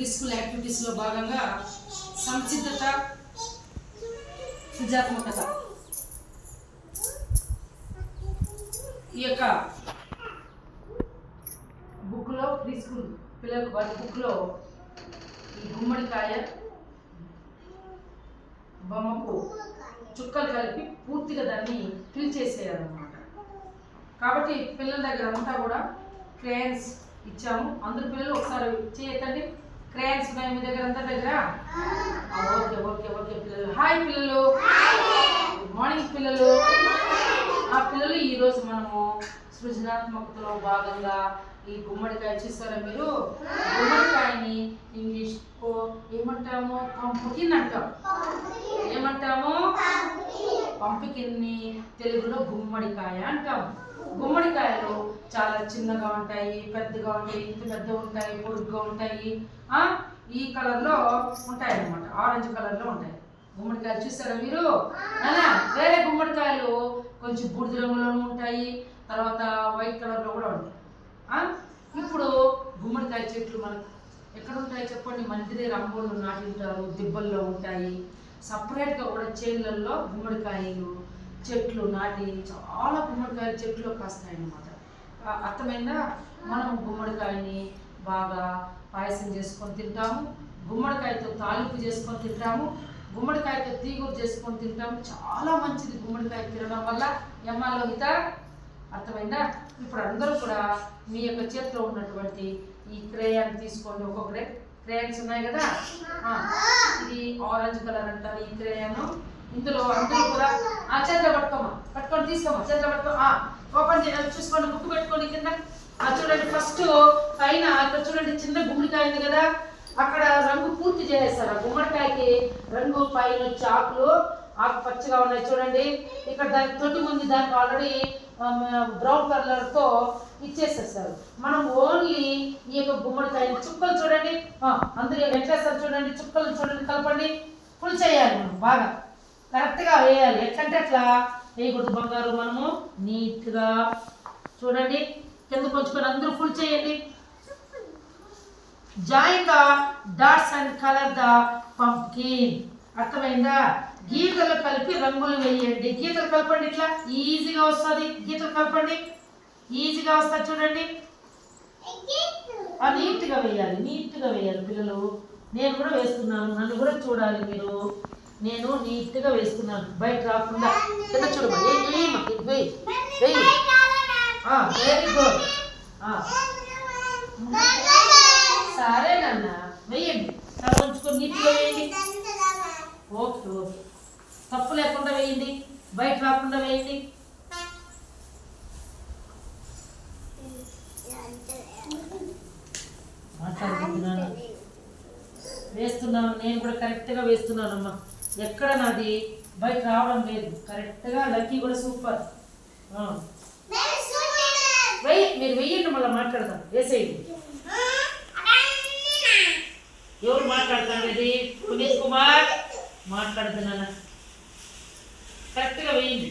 Pre school యాక్టివిటీస్లో భాగంగా సంసిద్ధత సృజాత్మకత ఈ యొక్క బుక్లో ప్రీ స్కూల్ పిల్లలకు వారి బుక్లో ఈ గుమ్మడికాయ బొమ్మకు చుక్కలు కలిపి పూర్తిగా దాన్ని ఫిల్ చేసేయాలన్నమాట. కాబట్టి పిల్లల దగ్గర అంతా కూడా క్రేయన్స్ ఇచ్చాము. అందరు పిల్లలు ఒకసారి చేయతండి క్రేయన్స్ ఉన్నాయి మీ దగ్గర అంతా దగ్గర? ఓకే ఓకే ఓకే పిల్లలు. హాయ్ పిల్లలు. గుడ్ మార్నింగ్ పిల్లలు. ఆ పిల్లలు ఈరోజు మనము సృజనాత్మకతలో భాగంగా ఈ గుమ్మడికాయ చూసారా మీరు? గుమ్మడికాయని ఇంగ్లీష్ ఏమంటాము? పంపుకిన్ అంటాం. ఏమంటాము? పంపికిన్ని తెలుగులో గుమ్మడికాయ అంటాం. గుమ్మడికాయలు చాలా చిన్నగా ఉంటాయి పెద్దగా ఉంటాయి ఇంత పెద్దగా ఉంటాయి పొడుగ్గా ఉంటాయి. ఆ ఈ కలర్లో ఉంటాయి అనమాట ఆరెంజ్ కలర్లో ఉంటాయి. గుమ్మడికాయలు చూసారా మీరు? వేరే గుమ్మడికాయలు కొంచెం బూడిద రంగులోనూ ఉంటాయి. తర్వాత వైట్ కలర్లో కూడా ఉంటాయి. ఇప్పుడు గుమ్మడికాయ చెట్లు మనకు ఎక్కడ ఉంటాయి చెప్పండి? మంచిది రంగులు నాటి ఉంటారు దిబ్బల్లో ఉంటాయి. సపరేట్గా కూడా చేన్లలో గుమ్మడికాయలు చెట్లు నాటి చాలా గుమ్మడికాయలు చెట్లు కాస్తాయి అన్నమాట అర్థమైందా? మనం గుమ్మడికాయని బాగా పాయసం చేసుకొని తింటాము గుమ్మడికాయతో తాలింపు చేసుకొని తింటాము గుమ్మడికాయతో తీగూరు చేసుకొని తింటాము. చాలా మంచిది గుమ్మడికాయ తినడం వల్ల. ఎమ్మాలో హిత అర్థమైందా? ఇప్పుడు అందరూ కూడా మీ యొక్క చేతిలో ఉన్నటువంటి ఈ క్రేయాన్ని తీసుకోండి. ఒక్కొక్కడే క్రేయాన్స్ ఉన్నాయి కదా? ఇది ఆరెంజ్ కలర్ అంటారు ఈ క్రేయాను. ఇందులో అందరూ కూడా ఆ చేతిలో పట్టుకోమా? పట్టుకొని తీసుకోమా? చేతిలో పట్టుకో ఓపెన్ చేయాలి చూసుకోండి ముక్కు పెట్టుకోండి కింద. ఆ చూడండి ఫస్ట్ పైన ఇక్కడ చూడండి చిన్న గుమ్మడికాయ ఉంది కదా. అక్కడ రంగు పూర్తి చేసేస్తారు. ఆ గుమ్మడికాయకి రంగు పైన వచ్చి ఆకులు ఆకు పచ్చగా ఉన్నాయి చూడండి. ఇక్కడ దానికి తొట్టి ఉంది దానికి ఆల్రెడీ బ్రౌన్ కలర్తో ఇచ్చేసేస్తారు. మనం ఓన్లీ ఈ యొక్క గుమ్మడికాయ చుక్కలు చూడండి. అందరూ ఎట్లేస్తారు చూడండి చుక్కలు చూడండి కలపండి. ఫుల్ చేయాలి మనం బాగా. కరెక్ట్గా వేయాలి. ఎట్లంటే అట్లా. వేయకూడదు బంగారు మనము. నీట్గా చూడండి. కింద కొంచుకొని అందరూ ఫుల్ చేయండి. Join the dots and colour the pumpkin అర్థమైందా? గీతలు కలిపి రంగులు వేయండి. గీతలు కలపండి ఇట్లా. ఈజీగా వస్తుంది. గీతలు కలపండి. ఈజీగా వస్తుంది చూడండి. నీట్గా వేయాలి. నీట్గా వేయాలి పిల్లలు. నేను కూడా వేస్తున్నాను. నన్ను కూడా చూడాలి మీరు. నేను నీట్గా వేస్తున్నాను బయట రాకుండా. కింద చూడమ్మా వేయి వేయి వెరీ గుడ్ సరే నాన్న. వేయండి తల ఉంచుకొని నీట్గా వేయండి. Okay okay. తప్పు లేకుండా వేయండి. బయట రాకుండా వేయండి. మాట్లాడుతున్నాను వేస్తున్నాను. నేను కూడా కరెక్ట్గా వేస్తున్నానమ్మా. ఎక్కడ నాది? బైక్ రావడం లేదు. కరెక్ట్గా లక్కీ కూడా సూపర్. వెయ్యి మీరు వెయ్యండి మళ్ళీ మాట్లాడదాం వేసేయండి. ఎవరు మాట్లాడతానేది పునీత్ కుమార్? మాట్లాడుతున్నా కరెక్ట్గా వెయ్యండి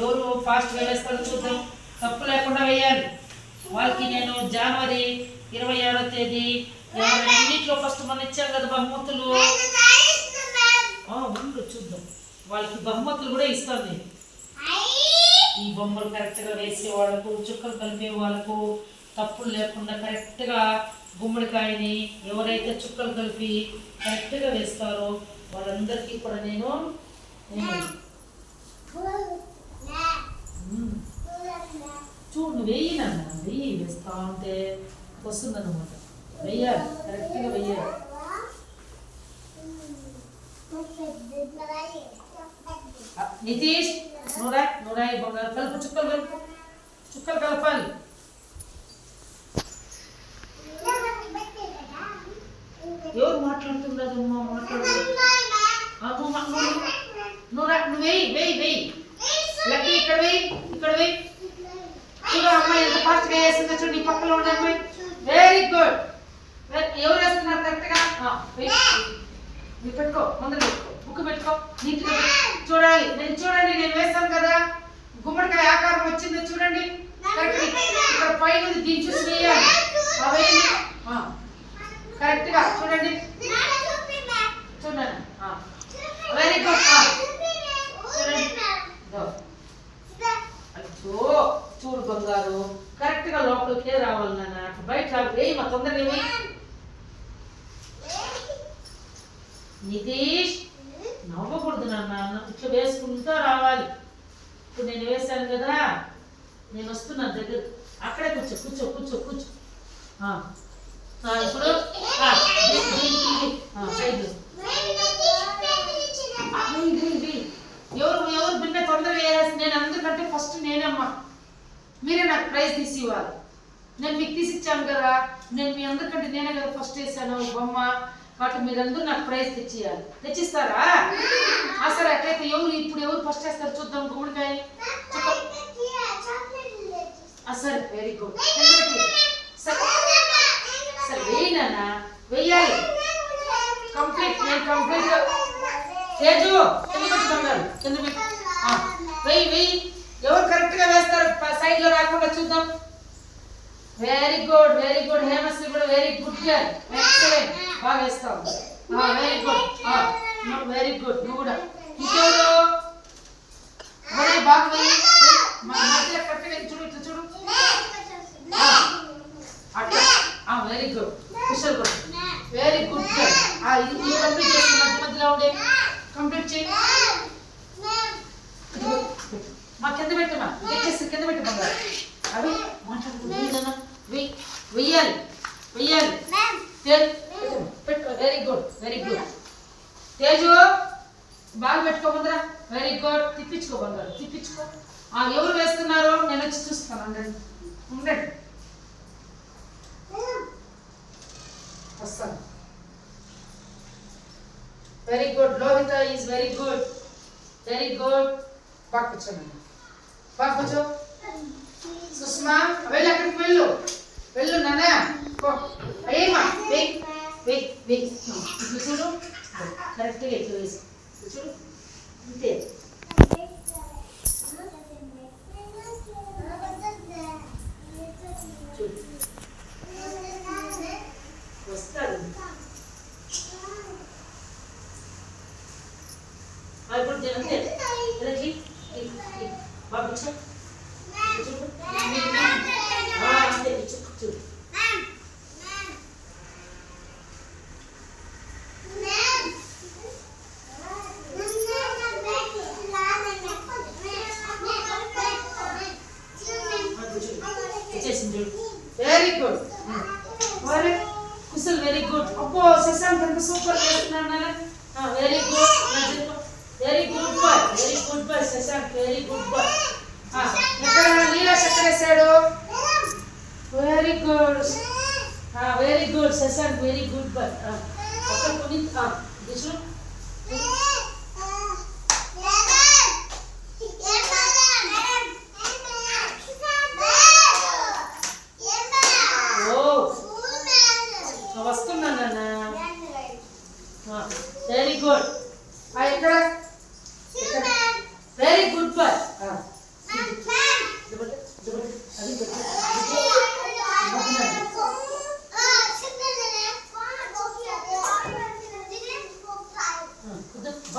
ఎవరు ఫాస్ట్గా వేస్తారో చూద్దాం తప్పు లేకుండా వేయాలి వాళ్ళకి నేను జనవరి ఇరవై ఆరో తేదీ అన్నింటిలో ఫస్ట్ మనం ఇచ్చాం కదా బహుమతులు? ఉండు చూద్దాం. వాళ్ళకి బహుమతులు కూడా ఇస్తాను నేను. ఈ బొమ్మలు కరెక్ట్గా వేసే వాళ్ళకు చుక్కలు కలిపే వాళ్ళకు తప్పులు లేకుండా కరెక్ట్గా గుమ్మడికాయని ఎవరైతే చుక్కలు కలిపి కరెక్ట్గా వేస్తారో వాళ్ళందరికీ కూడా నేను. చూడు నాన్న. వెయ్యి వేస్తా ఉంటే వస్తుంది అనమాట వెయ్యాలి కరెక్ట్గా వెయ్యాలి నితీష్ నూరా నూరా బంగారు కలుపు చుక్కలు కలుపు చుక్కలు కలపాలి. ఎవరు మాట్లాడుతున్నారు అమ్మా మాట్లాడు ఆ, నువ్వు మా- నువ్వు నూరా నువ్వు వెయ్యి వెయ్యి వెయ్యి. లక్కీ ఇక్కడ వెయ్యి ఇక్కడ వెయ్యి. చూడు అమ్మాయి ఎంత ఫాస్ట్గా వేస్తుందో చూడు నీ పక్కలో ఉన్న అమ్మాయి. వెరీ గుడ్ ఎవరు వేస్తున్నారు కరెక్ట్గా? పెట్టుకో ముందర పెట్టుకో. బుక్ పెట్టుకో నీకు చూడాలి నేను చూడండి నేను వేస్తాను కదా. గుమ్మడికాయ ఆకారం వచ్చిందో చూడండి. ఇక్కడ పైన ఉంది, చూసి వేయాలి కరెక్ట్గా కరెక్ట్గా చూడండి వెరీ గుడ్ అచ్చో చూడు బంగారు కరెక్ట్గా లోపలికే రావాలి నాన్న అటు బయట తొందరగా నితీష్ నవ్వకూడదు నాన్న. ఇట్లా వేసుకుంటూ రావాలి. ఇప్పుడు నేను వేశాను కదా. నేను వస్తున్నాను దగ్గర. అక్కడే కూర్చో కూర్చో కూర్చో కూర్చో. ఇప్పుడు ఎవరు ఎవరు బిన్న తొందరగా వేయాల్సి నేను అందరికంటే ఫస్ట్ నేనమ్మా. మీరే నాకు ప్రైజ్ తీసి ఇవ్వాలి. నేను మీకు తీసి ఇచ్చాను కదా. నేను మీ అందరికంటే నేనే కదా ఫస్ట్ వేసాను బొమ్మ. కాబట్టి మీరందరూ నాకు ప్రైజ్ తెచ్చియాలి తెచ్చిస్తారా? సరే అట్లయితే ఎవరు ఇప్పుడు ఎవరు ఫస్ట్ వేస్తారు చూద్దాం గుమ్మడికాయ? సరే వెరీ గుడ్ సరే వెయ్యి నాన్న. వెయ్యాలి కంప్లీట్ నేను కంప్లీట్ తేజు కింద పెట్టు బంగారు? కింద పెట్టు ఆ, వెయ్యి వెయ్యి ఎవరు కరెక్ట్గా వేస్తారు? సైడ్లో రాకుండా చూద్దాం. Very good very good Hemashri కూడా వెరీ గుడ్ గర్ల్ ఎక్సలెంట్ బాగా వేస్తావు వెరీ గుడ్ వెరీ గుడ్ నువ్వు కూడా ఇంకెవరు? ఒరే, బాగా వెయ్యి మధ్య కరెక్ట్గా చూడు ఇట్లా చూడు. అట్లా. వెరీ గుడ్ కుషల్ కూడా వెరీ గుడ్ గర్ల్ ఇది కంప్లీట్ చేసి మధ్య మధ్యలో ఉండే. కంప్లీట్ చేయి. మా కింద పెట్టమా కింద పెట్టు బంగారు అవి మాట్లాడుతూ తేజ్. పెట్టు very good very good Teju బాగా పెట్టుకో ముందరా. వెరీ గుడ్ తిప్పించుకో బంగారు తిప్పించుకో. ఆ, ఎవరు వేస్తున్నారు నేను వచ్చి చూస్తాను ఉండండి. ఉండండి. వస్తాను. Very good Lohitha is very good very good బాగా కూర్చోండి. బాగా కూర్చో. సుష్మా వెళ్ళి అక్కడికి వెళ్ళు. వెళ్ళు నాన్న. అయ్యమ్మా వెయిట్ వెయిట్ వెయిట్ వెయ్ చూడు కరెక్ట్గా ఇట్లా వేసి చూడు. అంతే. చూడు వస్తాడు ఆ, ఇప్పుడు దీని అంతే ఇలా చెయ్యి. చెయ్యి, చెయ్యి. బాగా కూర్చో ఇట్లా చూడు ఆ, అంతే చూడు చూడు very good very Kushal very good అబ్బో శశాంక్ ఎంత సూపర్ చేస్తున్నాడు very good very good boy very good boy Shashank very good boy ఎక్కడ నీలాష్ ఎక్కడ వేసాడు very good good Shashank very good boy ఒక్క పునీత్ దిశు ఓ వస్తున్నాను నాన్న. వెరీ గుడ్ ఎక్కడ? వెరీ గుడ్ బాయ్ అది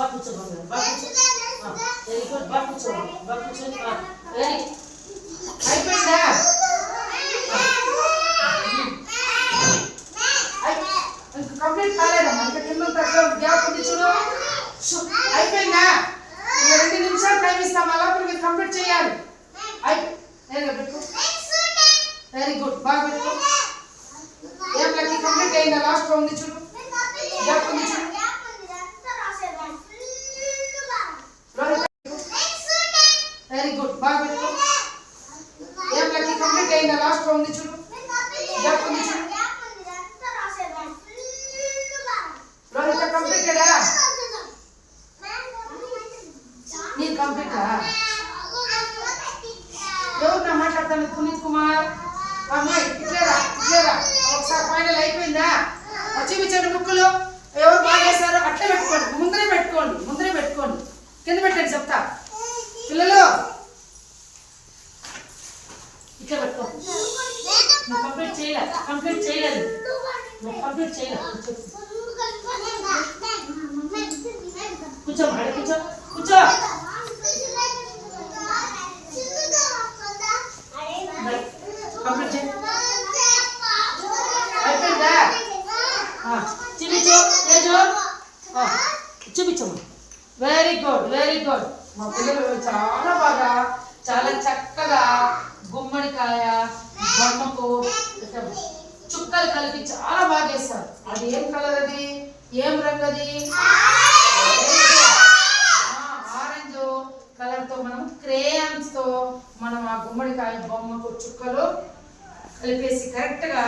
కూర్చో. బాగా కూర్చో బంగారు బాగా కూర్చో వెరీ గుడ్ బాగా కూర్చో బాగా కూర్చో వెరీ అయిపోయిందా కంప్లీట్ కాలేదమ్మా ఇంకా కింద తక్కువ గ్యాప్ ఉంది చూడు అయిపోయిందా రెండు నిమిషాలు టైం ఇస్తాం అలాప్పుడు మీరు కంప్లీట్ చేయాలి వెరీ గుడ్ బాగా పెట్టుకో ఏం లక్కీ కంప్లీట్ అయిందా లాస్ట్ ఉంది చూడు గ్యాప్ ఉంది చూడు రోహిత్ వెరీ గుడ్ బాగా పెట్టుకో ఏం లక్కీ కంప్లీట్ అయిందా లాస్ట్ ఉంది చూడు గ్యాప్ ఉంది చూడు రోహిత కంప్లీటెడా ఎవరున్నా ఎవరు మాట్లాడతాను పునీత్ కుమార్ అమ్మాయి ఇట్లేరా ఇట్లేరా? ఒకసారి ఫైనల్ అయిపోయిందా? చూపించండి బుక్కులు ఎవరు బాగా చేశారో అట్లే పెట్టుకోండి. ముందరే పెట్టుకోండి ముందరే పెట్టుకోండి. కింద పెట్టండి చెప్తా. పిల్లలు ఇట్లా పెట్టుకో. నువ్వు కంప్లీట్ చేయలేదు కంప్లీట్ చేయలేదు. నువ్వు కంప్లీట్ చేయలేదు కూర్చో కూర్చో మేడం కూర్చో కూర్చో కంప్లీట్ చేయి అయిపోయిందా? చూపించు తేజు చూపించమ్మా. వెరీ గుడ్ వెరీ గుడ్ మా పిల్లలు చాలా బాగా చాలా చక్కగా గుమ్మడికాయ బొమ్మకు చుక్కలు కలిపి చాలా బాగా వేస్తారు అది ఏం కలర్ అది? ఏం రంగు అది? ఆరెంజ్ కలర్తో మనం క్రేయాన్స్తో మనం ఆ గుమ్మడికాయ బొమ్మకు చుక్కలు కలిపేసి కరెక్ట్గా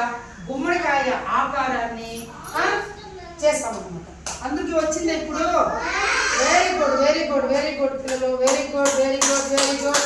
గుమ్మడికాయ ఆకారాన్ని ఆ, చేస్తామన్నమాట. అందుకే వచ్చింది ఇప్పుడు. Very good very good very good పిల్లలు. Very good very good very good